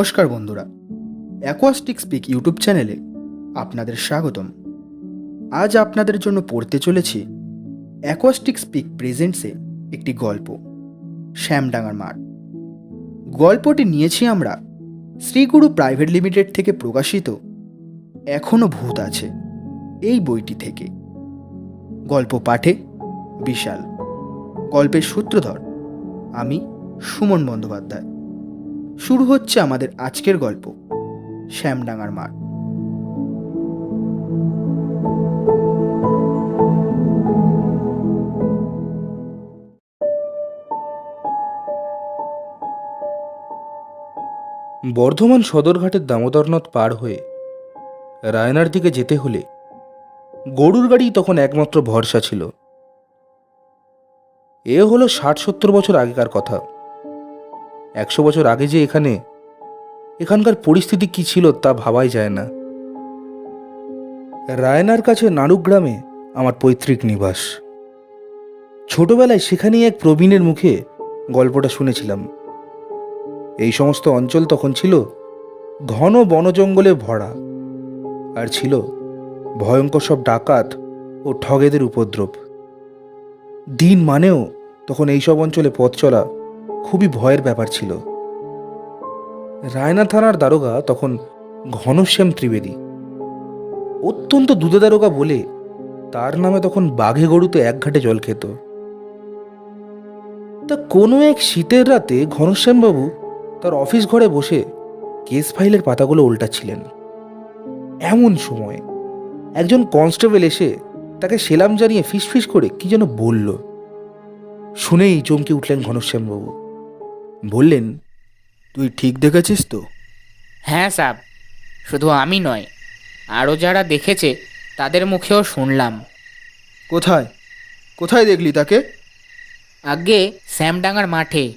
নমস্কার বন্ধুরা। Acoustic speak YouTube চ্যানেলে আপনাদের স্বাগতম। আজ আপনাদের জন্য পড়তে চলেছি অ্যাকোয়াস্টিক স্পিক প্রেজেন্টসে একটি গল্প, শ্যামডাঙ্গার মাঠ। গল্পটি নিয়েছি আমরা শ্রীগুরু প্রাইভেট লিমিটেড থেকে প্রকাশিত এখনও ভূত আছে এই বইটি থেকে। গল্প পাঠে বিশাল। গল্পের সূত্রধর আমি সুমন বন্দ্যোপাধ্যায়। শুরু হচ্ছে আমাদের আজকের গল্প, শ্যামডাঙ্গার মাঠ। বর্ধমান সদরঘাটের দামোদর নদ পার হয়ে রায়নার দিকে যেতে হলে গরুর গাড়ি তখন একমাত্র ভরসা ছিল। এ হলো ষাট সত্তর বছর আগেকার কথা। একশো বছর আগে যে এখানে, এখানকার পরিস্থিতি কি ছিল তা ভাবাই যায় না। রায়নার কাছে নারুগ্রামে আমার পৈতৃক নিবাস। ছোটবেলায় সেখানেই এক প্রবীণের মুখে গল্পটা শুনেছিলাম। এই সমস্ত অঞ্চল তখন ছিল ঘন বনজঙ্গলে ভরা আর ছিল ভয়ঙ্কর সব ডাকাত ও ঠগেদের উপদ্রব। দিন মানেও তখন এইসব অঞ্চলে পথ চলা খুবই ভয়ের ব্যাপার ছিল। রায়না থানার দারোগা তখন ঘনশ্যাম ত্রিবেদী। অত্যন্ত দুধে দারোগা বলে তার নামে তখন বাঘে গরুতে এক ঘাটে জল খেত। তা কোনো এক শীতের রাতে ঘনশ্যামবাবু তার অফিস ঘরে বসে কেস ফাইলের পাতাগুলো উল্টাচ্ছিলেন। এমন সময় একজন কনস্টেবল এসে তাকে সেলাম জানিয়ে ফিসফিস করে কি যেন বলল। শুনেই চমকে উঠলেন ঘনশ্যামবাবু। বললেন তুই ঠিক দেখেছিস তো? হ্যাঁ সাব শুধু আমি নয় আরও যারা দেখেছে তাদের মুখেও শুনলাম। কোথায়? কোথায় দেখলি তাকে? আগে শ্যামডাঙ্গার মাঠে।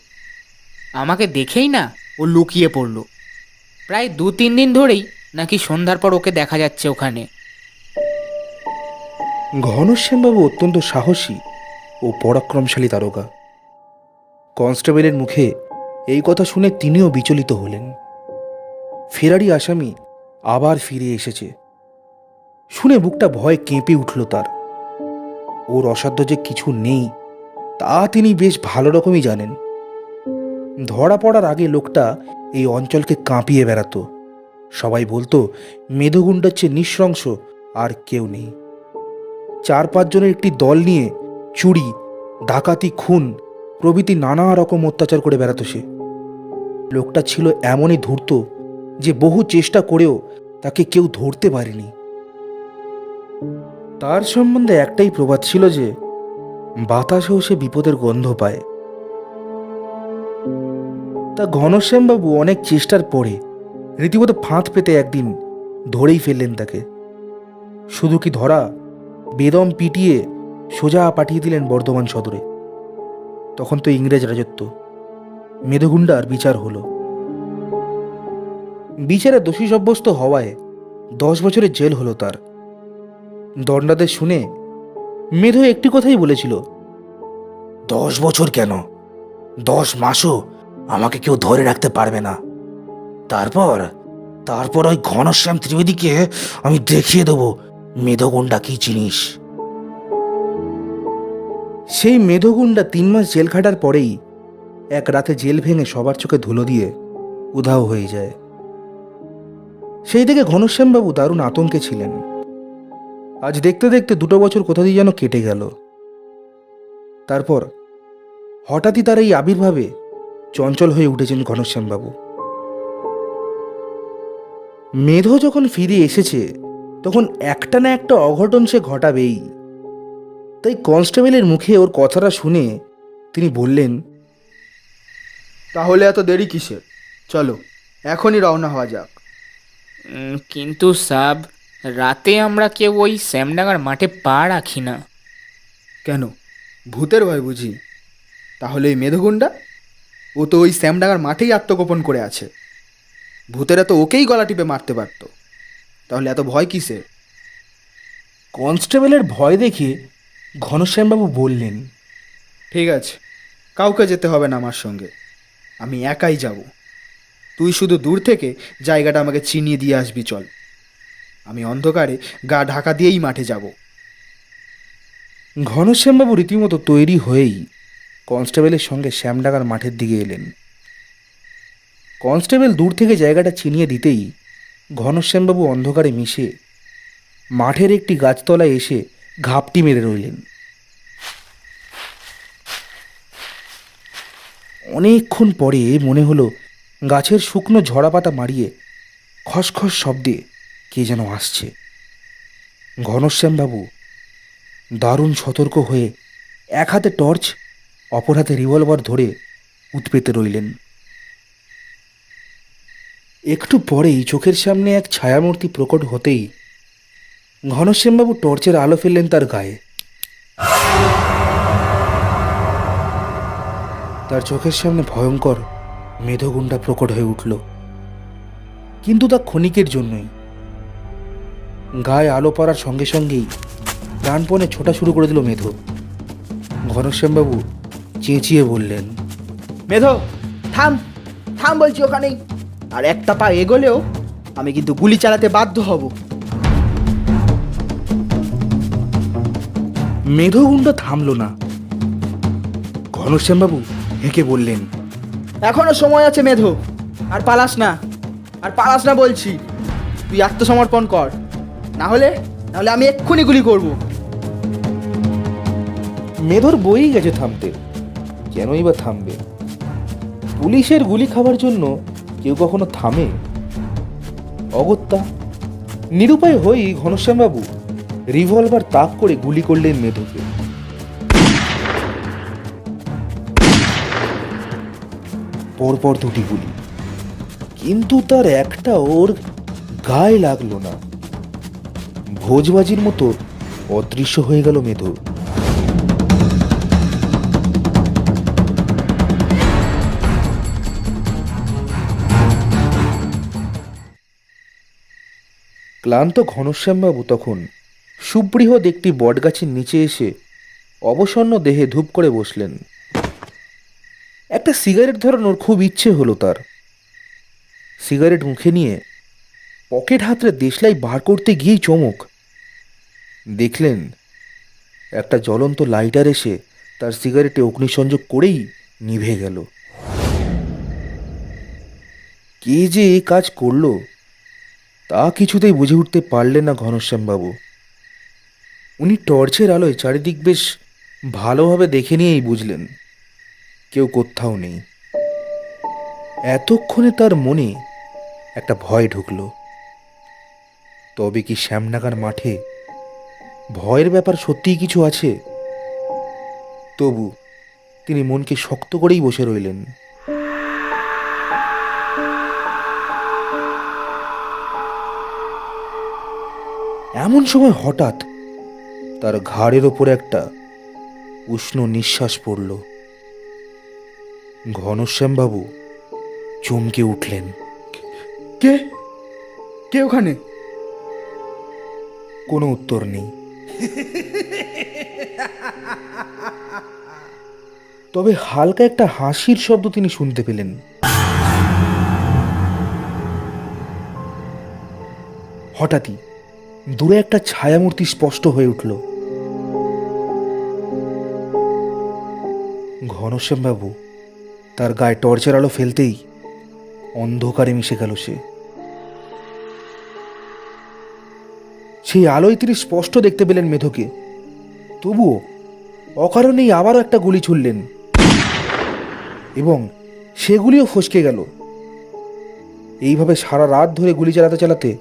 আমাকে দেখেই না? ও লুকিয়ে পড়ল। প্রায় দু তিন দিন ধরেই নাকি সন্ধ্যার পর ওকে দেখা যাচ্ছে ওখানে। ঘনশ্যামবাবু অত্যন্ত সাহসী ও পরাক্রমশালী তারকা। কনস্টেবলের মুখে এই কথা শুনে তিনিও বিচলিত হলেন। ফেরারি আসামি আবার ফিরে এসেছে। শুনে বুকটা ভয় কেঁপে উঠল তার। ওর অসাধ্য যে কিছু নেই, তা তিনি বেশ ভালো রকমই জানেন। ধরা পড়ার আগে লোকটা এই অঞ্চলকে কাঁপিয়ে বেড়াতো। সবাই বলতো মেধগুণ্ডার চেয়ে নিঃশংস আর কেউ নেই। চার পাঁচজনের একটি দল নিয়ে চুরি, ডাকাতি, খুন প্রভৃতি নানা রকম অত্যাচার করে বেড়াতো সে। লোকটা ছিল এমনই ধূর্ত যে বহু চেষ্টা করেও তাকে কেউ ধরতে পারেনি। তার সম্বন্ধে একটাই প্রবাদ ছিল যে, বাতাসেও সে বিপদের গন্ধ পায়। তা ঘনশ্যামবাবু অনেক চেষ্টার পরে রীতিমতো ফাঁদ পেতে একদিন ধরেই ফেললেন তাকে। শুধু কি ধরা, বেদম পিটিয়ে সোজা পাঠিয়ে দিলেন বর্ধমান সদরে। তখন তো ইংরেজ রাজত্ব। মেধগুন্ডার বিচার হলো। বিচারে দোষী সাব্যস্ত হওয়ায় দশ বছরের জেল হলো তার। দণ্ডাদেশ শুনে মেধো একটি কথাই বলেছিল, দশ বছর কেন? দশ মাসও আমাকে কেউ ধরে রাখতে পারবে না। তারপর তারপর ওই ঘনশ্যাম ত্রিবেদীকে আমি দেখিয়ে দেবো মেধগুন্ডা কি জিনিস। সেই মেধগুন্ডা তিন মাস জেল খাটার পরেই এক রাতে জেল ভেঙে সবার চোখে ধুলো দিয়ে উধাও হয়ে যায়। সেই থেকে ঘনশ্যামবাবু দারুণ আতঙ্কে ছিলেন। আজ দেখতে দেখতে দুটো বছর কোথা দিয়ে যেন কেটে গেল। তারপর হঠাৎই তার এই আবির্ভাবে চঞ্চল হয়ে উঠেছেন ঘনশ্যামবাবু। মেধো যখন ফিরে এসেছে, তখন একটা না একটা অঘটন সে ঘটাবেই। তাই কনস্টেবলের মুখে ওর কথাটা শুনে তিনি বললেন তাহলে এত দেরি কিসের? চলো এখনই রওনা হওয়া যাক। কিন্তু সাব রাতে আমরা কেউ ওই শ্যামডাঙ্গার মাঠে পা রাখি না। কেন? ভূতের ভয় বুঝি। তাহলে এই মেধগুন্ডা ও তো ওই শ্যামডাঙ্গার মাঠেই আত্মগোপন করে আছে। ভূতেরা তো ওকেই গলা টিপে মারতে পারত। তাহলে এত ভয় কিসে কনস্টেবলের ভয় দেখে ঘনশ্যামবাবু বললেন ঠিক আছে কাউকে যেতে হবে না আমার সঙ্গে। আমি একাই যাব। তুই শুধু দূর থেকে জায়গাটা আমাকে চিনিয়ে দিয়ে আসবি, চল। আমি অন্ধকারে গা ঢাকা দিয়েই মাঠে যাব। ঘনশ্যামবাবু রীতিমতো তৈরি হয়েই কনস্টেবলের সঙ্গে শ্যামডাঙ্গার মাঠের দিকে এলেন। কনস্টেবল দূর থেকে জায়গাটা চিনিয়ে দিতেই ঘনশ্যামবাবু অন্ধকারে মিশে মাঠের একটি গাছতলায় এসে ঘাপটি মেরে রইলেন। অনেকক্ষণ পরে মনে হলো গাছের শুকনো ঝরা পাতা মারিয়ে খসখস শব্দে কে যেন আসছে। ঘনশ্যামবাবু দারুণ সতর্ক হয়ে এক হাতে টর্চ, অপর হাতে রিভলভার ধরে উৎপেতে রইলেন। একটু পরেই চোখের সামনে এক ছায়ামূর্তি প্রকট হতেই ঘনশ্যামবাবু টর্চের আলো ফেললেন তার গায়ে। তার চোখের সামনে ভয়ঙ্কর মেধগুণ্ডা প্রকট হয়ে উঠল। কিন্তু তা ক্ষণিকের জন্যই। গায়ে আলো পড়ার সঙ্গে সঙ্গেই প্রাণপণে ছোটা শুরু করে দিল মেধো। ঘনশ্যামবাবু চেঁচিয়ে বললেন মেধ থাম থাম বলছি ওখানেই। আর একটা পা এগোলেও আমি কিন্তু গুলি চালাতে বাধ্য হব। মেধগুণ্ড থামল না। ঘনশ্যামবাবু হেঁকে বললেন এখনও সময় আছে মেধো আর পালাস না আর পালাস না বলছি তুই আত্মসমর্পণ কর না হলে নাহলে আমি এক্ষুনি গুলি করব। মেধর বই গেছে থামতে কেনই বা থামবে? পুলিশের গুলি খাবার জন্য কেউ কখনো থামে? অগত্যা নিরুপায় হয়েই ঘনশ্যামবাবু রিভলভার তাক করে গুলি করলেন মেধুকে। পরপর দুটি গুলি। কিন্তু তার একটা ওর গায়ে লাগল না। ভোজবাজির মতো অদৃশ্য হয়ে গেল মেধু। ক্লান্ত ঘনশ্যামবাবু তখন সুবৃহৎ একটি বটগাছের নিচে এসে অবসন্ন দেহে ধূপ করে বসলেন। একটা সিগারেট ধরানোর খুব ইচ্ছে হলো তার। সিগারেট মুখে নিয়ে পকেট হাতরে দেশলাই বার করতে গিয়েই চমক। দেখলেন, একটা জ্বলন্ত লাইটার এসে তার সিগারেটে অগ্নিসংযোগ করেই নিভে গেল। কে যে এই কাজ করল, তা কিছুতেই বুঝে উঠতে পারলেন না ঘনশ্যামবাবু। উনি টর্চের আলোয় চারিদিক বেশ ভালোভাবে দেখে নিয়েই বুঝলেন। কেউ কোথাও নেই। এতক্ষণে তার মনে একটা ভয় ঢুকল। তবে কি শ্যামনাগার মাঠে ভয়ের ব্যাপার সত্যিই কিছু আছে? তবু তিনি মনকে শক্ত করেই বসে রইলেন। এমন সময় হঠাৎ তার ঘাড়ের ওপরে একটা উষ্ণ নিঃশ্বাস পড়ল। ঘনশ্যামবাবু চমকে উঠলেন। কে? কে ওখানে? কোনো উত্তর নেই। তবে হালকা একটা হাসির শব্দ তিনি শুনতে পেলেন। হঠাৎই দূরে একটা ছায়ামূর্তি স্পষ্ট হয়ে উঠল। ঘনশ্যামবাবু তার গায়ে টর্চের আলো ফেলতেই অন্ধকারে মিশে গেল সে। সেই আলোয় তিনি স্পষ্ট দেখতে পেলেন মেধোকে। তবুও অকারণেই আবারও একটা গুলি ছুড়লেন এবং সেগুলিও ফসকে গেল। এইভাবে সারা রাত ধরে গুলি চালাতে চালাতে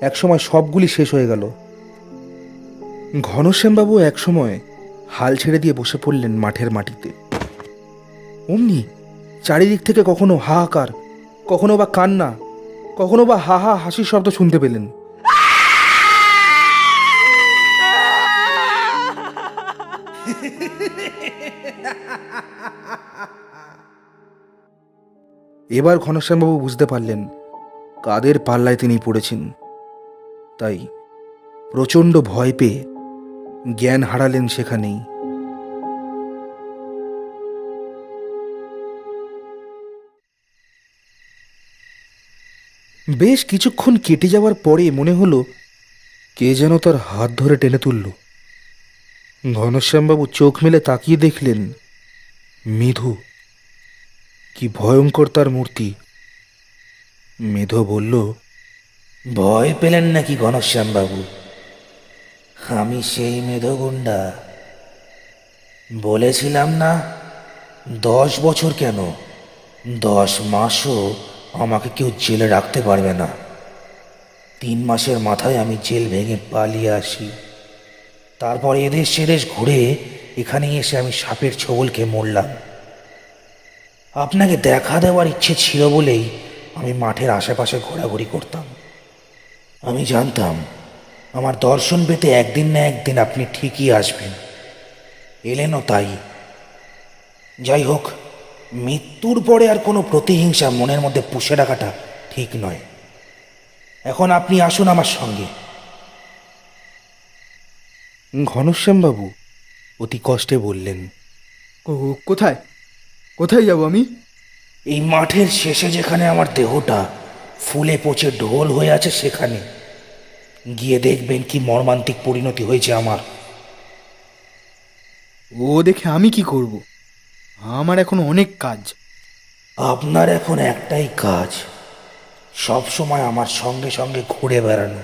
একসময় সবগুলি শেষ হয়ে গেল। ঘনশ্যামবাবু একসময় হাল ছেড়ে দিয়ে বসে পড়লেন মাঠের মাটিতে। অমনি চারিদিক থেকে কখনো হাহাকার, কখনো বা কান্না, কখনো বা হা হা হাসির শব্দ শুনতে পেলেন। এবার ঘনশ্যামবাবু বুঝতে পারলেন কাদের পাল্লায় তিনি পড়েছেন। তাই প্রচণ্ড ভয় পেয়ে জ্ঞান হারালেন সেখানেই। বেশ কিছুক্ষণ কেটে যাওয়ার পরে মনে হলো, কে যেন তার হাত ধরে টেনে তুলল। ঘনশ্যামবাবু চোখ মেলে তাকিয়ে দেখলেন, মেধু। কি ভয়ঙ্কর তার মূর্তি। মেধো বলল, ভয় পেলেন নাকি ঘনশ্যামবাবু? আমি সেই মেধগুন্ডা বলেছিলাম না, দশ বছর কেন? দশ মাসও আমাকে কেউ জেলে রাখতে পারবে না। তিন মাসের মাথায় আমি জেল ভেঙে পালিয়ে আসি। তারপর এদেশ সেদেশ ঘুরে এখানে এসে আমি সাপের ছোবলকে মরলাম। আপনাকে দেখা দেওয়ার ইচ্ছে ছিল বলেই আমি মাঠের আশেপাশে ঘোরাঘুরি করতাম। আমি জানতাম, আমার দর্শন পেতে একদিন না একদিন আপনি ঠিকই আসবেন। এলেনও তাই। যাই হোক মৃত্যুর পরে আর কোনো প্রতিহিংসা মনের মধ্যে পুষে রাখাটা ঠিক নয়। এখন আপনি আসুন আমার সঙ্গে। ঘনশ্যামবাবু অতি কষ্টে বললেন ও কোথায়? কোথায় যাব আমি? এই মাঠের শেষে যেখানে আমার দেহটা ফুলে পচে ঢোল হয়ে আছে সেখানে। গিয়ে দেখবেন কি মর্মান্তিক পরিণতি হয়েছে আমার। ও দেখে আমি কি করব? আমার এখন অনেক কাজ। আপনার এখন একটাই কাজ, সব সময় আমার সঙ্গে সঙ্গে ঘুরে বেড়ানো।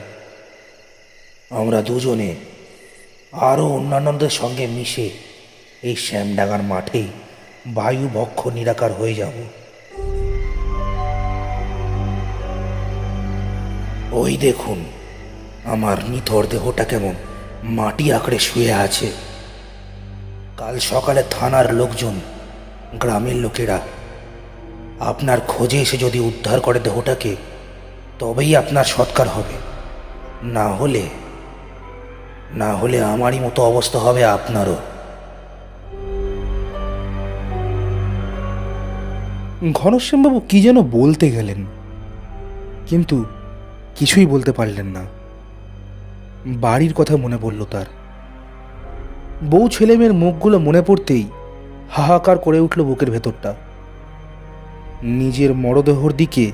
আমরা দুজনে আরও অন্যান্যদের সঙ্গে মিশে এই শ্যামডাঙ্গার মাঠে বায়ু বক্ষ নিরাকার হয়ে যাব। ওই দেখুন, আমার নিথর দেহটা কেমন মাটি আঁকড়ে শুয়ে আছে। কাল সকালে থানার লোকজন গ্রামের লোকেরা আপনার খোঁজে এসে যদি উদ্ধার করে দেহটাকে, তবেই আপনার সৎকার হবে। না হলে না হলে আমারই মতো অবস্থা হবে আপনারও। ঘনশ্যামবাবু কি যেন বলতে গেলেন, কিন্তু কিছুই বলতে পারলেন না। বাড়ির কথা মনে পড়ল তার। বউ ছেলেমেয়ের মুখগুলো মনে পড়তেই হাহাকার করে উঠল বুকের ভেতরটা। নিজের মরদেহর দিকে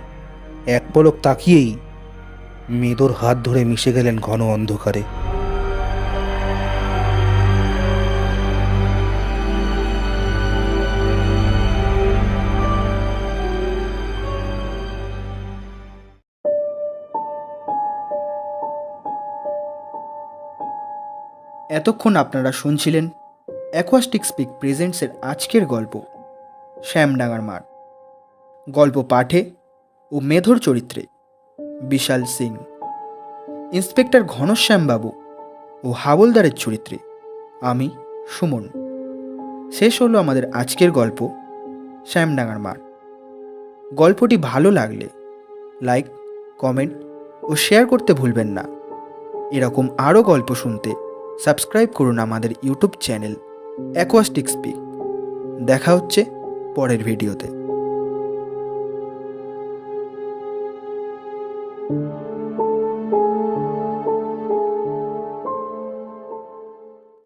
এক পলক তাকিয়েই মেদোর হাত ধরে মিশে গেলেন ঘন অন্ধকারে। এতক্ষণ আপনারা শুনছিলেন অ্যাকোয়াস্টিক স্পিক প্রেজেন্টসের আজকের গল্প, শ্যামডাঙ্গার মাঠ। গল্প পাঠে ও মেধর চরিত্রে বিশাল সিং, ইন্সপেক্টর ঘনশ্যামবাবু ও হাবলদারের চরিত্রে আমি সুমন। শেষ হলো আমাদের আজকের গল্প, শ্যামডাঙ্গার মাঠ। গল্পটি ভালো লাগলে লাইক, কমেন্ট ও শেয়ার করতে ভুলবেন না। এরকম আরও গল্প শুনতে সাবস্ক্রাইব করুন আমাদের ইউটিউব চ্যানেল অ্যাকোয়াস্টিক স্পিক দেখা হচ্ছে পরের ভিডিওতে।